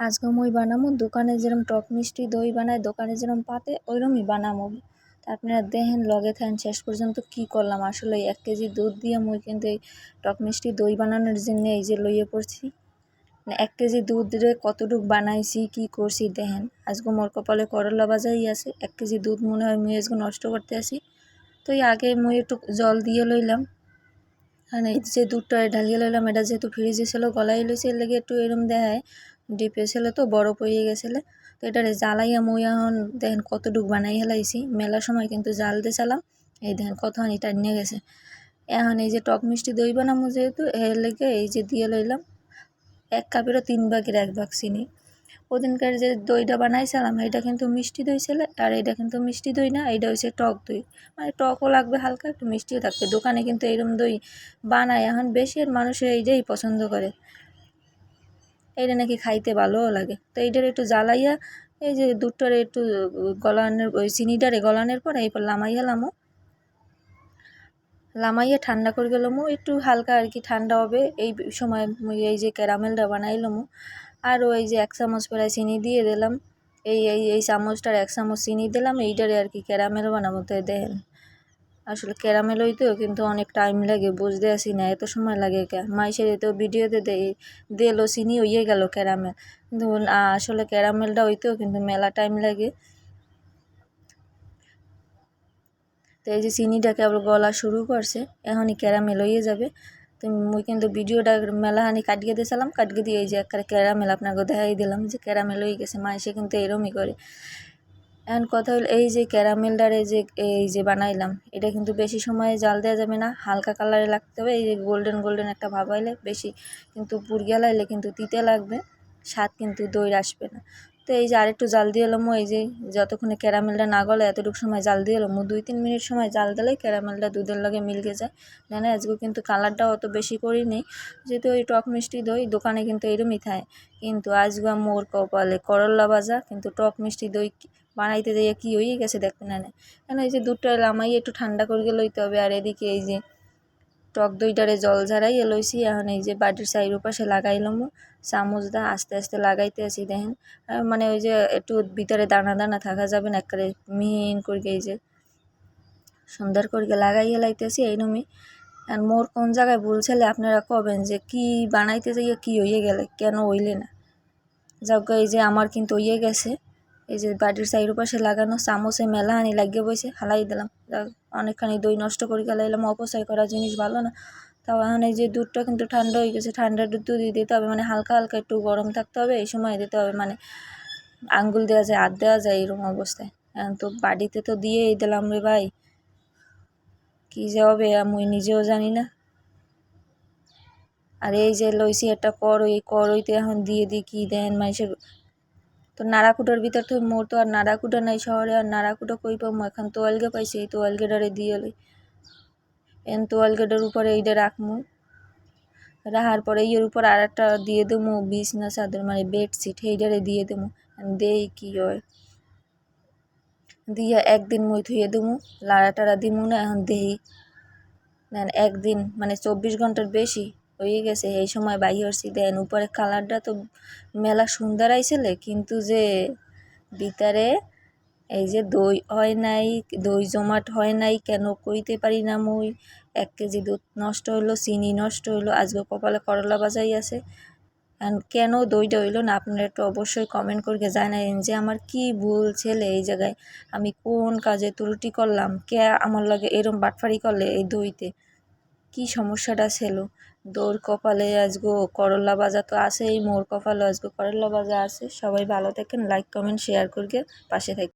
আজকে মুই বানামো, দোকানে যেরম টক মিষ্টি, দই বানায়, দোকানে যেরম পাতে, ওইরমই বানামো। আপনারা দেখেন, লগে থাকেন, শেষ পর্যন্ত কি করলাম? আসলে এক কেজি দুধ দিয়ে মুই কিন্তু এই টক মিষ্টি, দই বানানোর জন্য এই যে লইয়ে পড়ছি। মানে এক কেজি দুধ রে কতটুক বানাইছি, কি করছি দেখেন। আজকে মোর কপালে করলা বাজাই আছে, এক কেজি দুধ মনে হয় মুই আজকে নষ্ট করতে আসি। তো এই আগে মুই একটু জল দিয়ে লইলাম। মানে এই যে দুধটা ঢালিয়ে লইলাম, এটা যেহেতু ফ্রিজে ছিল, গলায় লইছে, এর লেগে একটু এরম দেখায়। ডিপে ছেলে তো বরফ হয়ে গেছিল। তো এটারে জ্বালাইয়া মুই এখন দেখেন কতটুক বানাই হেলাইছি। মেলার সময় কিন্তু জাল দিয়ে চালাম। এই দেখেন কতখানি টানিয়ে গেছে। এখন এই যে টক মিষ্টি দই বানামো যেহেতু, এর লেগে এই যে দিয়ে লইলাম এক কাপেরও তিন ভাগের এক ভাগ চিনি। ওদিনকার যে দইটা বানাইছিলাম এটা কিন্তু মিষ্টি দই ছিল, আর এটা কিন্তু মিষ্টি দই না এটা হচ্ছে টক দই। মানে টকও লাগবে হালকা, একটু মিষ্টিও থাকবে। দোকানে কিন্তু এরম দই বানায়, এখন বেশি মানুষের এইটাই পছন্দ করে। এইটা নাকি খাইতে ভালোও লাগে। তো এইটার একটু জ্বালাইয়া এই যে দুধটার একটু গলানোর, ওই চিনিটারে গলানোর পর এরপর লামাইয়া লামো। লামাইয়া ঠান্ডা করে গেলামো একটু হালকা আর কি ঠান্ডা হবে। এই সময় এই যে ক্যারামেলটা বানাইলামো আর ওই যে এক চামচ প্রায় চিনি দিয়ে দিলাম। এই এই এই চামচটার এক চামচ চিনি দিলাম, এইটারে আর কি ক্যারামেল বানাবো। তো দেখেন আসলে ক্যারামেল হইতেও কিন্তু অনেক টাইম লাগে, বুঝতে আসি না, এত সময় লাগে কে? মাইসের তো ভিডিওতে দিল, চিনি হইয়ে গেল ক্যারামেল। কিন্তু আসলে ক্যারামেলটা হইতেও কিন্তু মেলা টাইম লাগে। তো এই যে চিনিটা কেবল গলা শুরু করছে, এখনই ক্যারামেল হয়ে যাবে। তো মুই কিন্তু ভিডিওটা মেলাহানি কাটিয়ে দিয়েছিলাম, কাটিয়ে দিয়ে এই যে একটা ক্যারামেল আপনাকে দেখাই দিলাম যে ক্যারামেল হয়ে গেছে মাইসে কিন্তু এরমই করে। এখন কথা হলো এই যে ক্যারামেলটারে যে, এই যে বানাইলাম, এটা কিন্তু বেশি সময় জাল দেওয়া যাবে না, হালকা কালারে লাগতে হবে, এই যে গোল্ডেন গোল্ডেন একটা ভাব আইলে বেশি কিন্তু পুরগিয়া লাইলে কিন্তু তিতে লাগবে, স্বাদ কিন্তু দই আসবে না। তো এই যে আরেকটু জাল দিয়ে এলাম, এই যে যতক্ষণে ক্যারামেলটা না গলে এতটুকু সময় জাল দিয়ে এলাম, দুই তিন মিনিট সময় জাল দিলে ক্যারামেলটা দুধের লগে মিলকে যায়। না না, আজকে কিন্তু কালারটাও অত বেশি করি নেই যেহেতু ওই টক মিষ্টি দই, দোকানে কিন্তু এরমই থাকে। কিন্তু আজকে মোর কপালে করল্লা ভাজা, কিন্তু টক মিষ্টি দই বানাইতে যাইয়া কী হয়ে গেছে দেখতে না কেন এই যে দুধটা লামাই একটু ঠান্ডা করে লইতে হবে, আর এদিকে এই যে টক দইটারে জল ঝাড়াইয়ে লইছি, এখন এই যে বাড়ির সাইড পাশে লাগাইলাম চামচ দা আস্তে আস্তে লাগাইতে আসি দেখেন। মানে ওই যে একটু ভিতরে দানা দানা থাকা যাবে না, একবারে মিহিন করে এই যে সুন্দর করে লাগাইয়ে লাইতেছি এইরকমই আর মোর কোন জায়গায় বলছিলে আপনারা কবেন যে কি বানাইতে যাইয়া কি হইয়ে গেলে, কেন হইলে না। যাক এই যে আমার কিন্তু হইয়ে গেছে। এই যে বাড়ির সাইড পাশে লাগানো চামচে মেলাহানি লাগিয়ে বসে, হালাই দিলাম। অনেকখানি দই নষ্ট করে গেলাম অপচয় করা জিনিস ভালো না। তাও এখন এই যে দুধটা কিন্তু ঠান্ডা হয়ে গেছে, ঠান্ডা দুধ দিয়ে দিতে হবে মানে হালকা হালকা একটু গরম থাকতে হবে, এই সময় দিতে হবে মানে আঙ্গুল দেওয়া যায়, হাত দেওয়া যায় এরকম অবস্থায়। এখন তো বাড়িতে তো দিয়েই দিলাম রে ভাই। কী যে হবে আমি নিজেও জানি না। আর এই যে লইছি একটা করই করইতে এখন দিয়ে দিই, কী দেন মানুষের তো নাড়াকুটার ভিতর তো মোর তো আর নাড়াকুটা নাই শহরে, আর নাড়াকুটা কই পাবো এখন তোয়ালগে পাইছি, এই তোয়ালগেটারে দিয়ে লই। এন তোয়ালগেটার উপরে এইটা রাখমু। রাখার পরে ইয়ের উপর আর একটা দিয়ে দেবো বিছনা চাদর মানে বেডশিট এইটারে দিয়ে দেবো দেই কি হয়। দিয়া একদিন মই ধুয়ে দেবো লাড়া টাড়া দিমু না, এখন দেই। দেন একদিন মানে চব্বিশ ঘণ্টার বেশি হয়ে গেছে। এই সময় বাই হচ্ছি দেন উপরে কালারটা তো মেলা সুন্দর আইছিলে, কিন্তু যে ভিতরে এই যে দই হয় নাই, দই জমাট হয় নাই, কেন কইতে পারি না মুই? এক কেজি দুধ নষ্ট হইল, চিনি নষ্ট হইল আজকে কপালে করলা বাজাই আছে। কেন দইটা হইল না? আপনারা একটু অবশ্যই কমেন্ট করে জানাইন যে আমার কি ভুল ছেলে এই জায়গায়? আমি কোন কাজে ত্রুটি করলাম? কে আমার লাগে এরম বাটফারি করলে এই দইতে? কি সমস্যাটা ছিল? দৌড় কপালে আজগো করল্লা বাজা তো আসেই মোর কপালে আজগো করল্লা বাজা আছে। সবাই ভালো থাকেন লাইক কমেন্ট শেয়ার করবেন পাশে থাকেন